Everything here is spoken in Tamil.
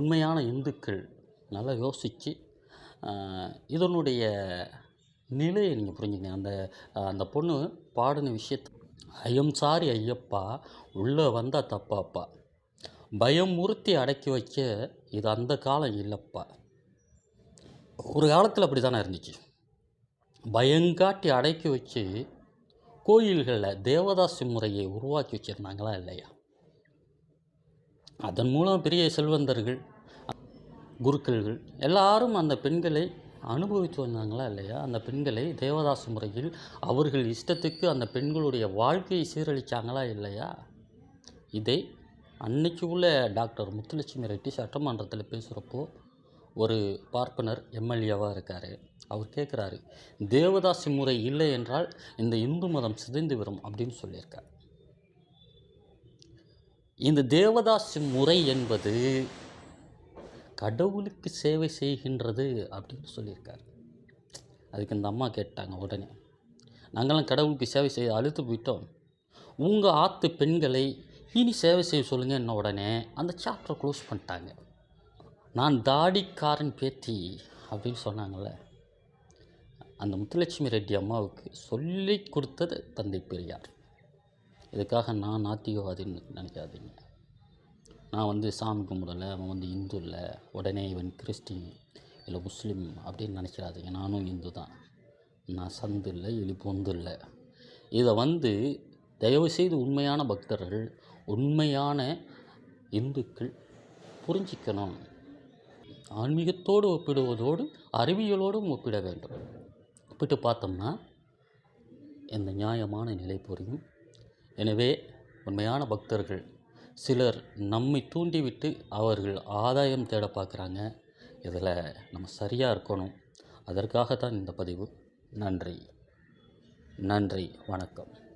உண்மையான இந்துக்கள் நல்லா யோசித்து இதனுடைய நிலையை நீங்கள் புரிஞ்சுக்கணும் அந்த அந்த பொண்ணு பாடின விஷயத்த ஐயம் சாரி ஐயப்பா உள்ளே வந்தால் தப்பாப்பா. பயமுறுத்தி அடக்கி வைக்க இது அந்த காலம் இல்லைப்பா. ஒரு காலத்தில் அப்படி தானே இருந்துச்சு பயங்காட்டி அடக்கி வச்சு கோயில்களில் தேவதாசி முறையை உருவாக்கி வச்சுருந்தாங்களா இல்லையா? அதன் மூலம் பெரிய செல்வந்தர்கள் குருக்கள்கள் எல்லாரும் அந்த பெண்களை அனுபவித்து வந்தாங்களா இல்லையா? அந்த பெண்களை தேவதாசு முறையில் அவர்கள் இஷ்டத்துக்கு அந்த பெண்களுடைய வாழ்க்கையை சீரழித்தாங்களா இல்லையா? இதை அன்னைக்கு உள்ள டாக்டர் முத்துலட்சுமி ரெட்டி சட்டமன்றத்தில் பேசுகிறப்போ ஒரு பார்ப்பனர் எம்எல்ஏவாக இருக்கார். அவர் கேட்குறாரு தேவதாசி முறை இல்லை என்றால் இந்த இந்து மதம் சிதைந்து வரும் அப்படின்னு சொல்லியிருக்கார். இந்த தேவதாசி முறை என்பது கடவுளுக்கு சேவை செய்கின்றது அப்படின்னு சொல்லியிருக்காரு. அதுக்கு இந்த அம்மா கேட்டாங்க உடனே நாங்களாம் கடவுளுக்கு சேவை செய்ய அழுத்து போயிட்டோம். உங்கள் ஆத்து பெண்களை இனி சேவை செய்ய சொல்லுங்கள் என்ன உடனே அந்த சாப்டரை க்ளோஸ் பண்ணிட்டாங்க. நான் தாடிக்காரன் பேத்தி அப்படின்னு சொன்னாங்கள்ல அந்த முத்துலட்சுமி ரெட்டி அம்மாவுக்கு சொல்லி கொடுத்தது தந்தை பெரியார். இதுக்காக நான் நாத்திகவாதின்னு நினைக்காதீங்க. நான் வந்து சாமி கும்பிடல அவன் வந்து இந்து இல்லை உடனே இவன் கிறிஸ்டின் இல்லை முஸ்லீம் அப்படின்னு நினைக்கிறாதீங்க நானும் இந்து தான் நான் சந்து இல்லை இழிப்பொந்து இல்லை இதை வந்து தயவுசெய்து உண்மையான பக்தர்கள் உண்மையான இந்துக்கள் புரிஞ்சிக்கணும். ஆன்மீகத்தோடு ஒப்பிடுவதோடு அறிவியலோடும் ஒப்பிட வேண்டும். ஒப்பிட்டு பார்த்தோம்னா இந்த நியாயமான நிலை புரியும் எனவே உண்மையான பக்தர்கள் சிலர் நம்மை தூண்டிவிட்டு அவர்கள் ஆதாயம் தேட பார்க்குறாங்க. இதில் நம்ம சரியாக இருக்கணும். அதற்காக தான் இந்த பதிவு. நன்றி. நன்றி. வணக்கம்.